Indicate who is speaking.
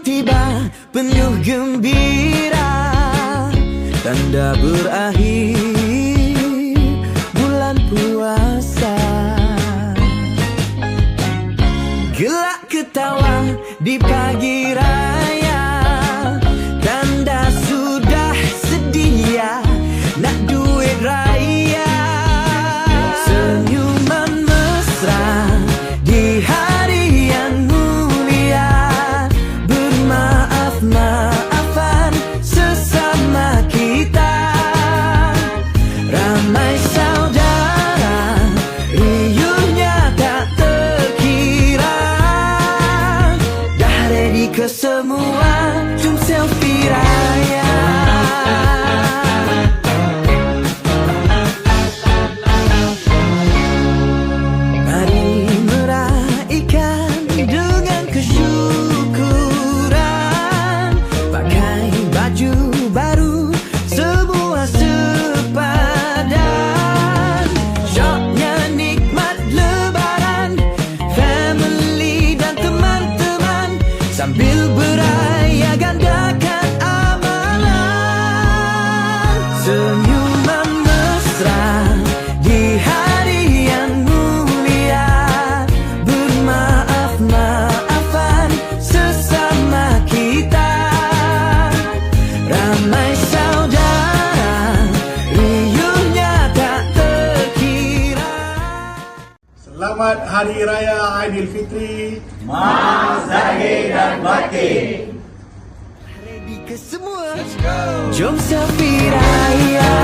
Speaker 1: tiba penuh gembira. Tanda berakhir bulan puasa. Gelak ketawa di pagi raya semu Sambil beraya gandakan Selamat Hari Raya Aidilfitri.
Speaker 2: Maaf Zahir dan Batin.
Speaker 1: Ready ke semua? Let's go. Jom selfie raya.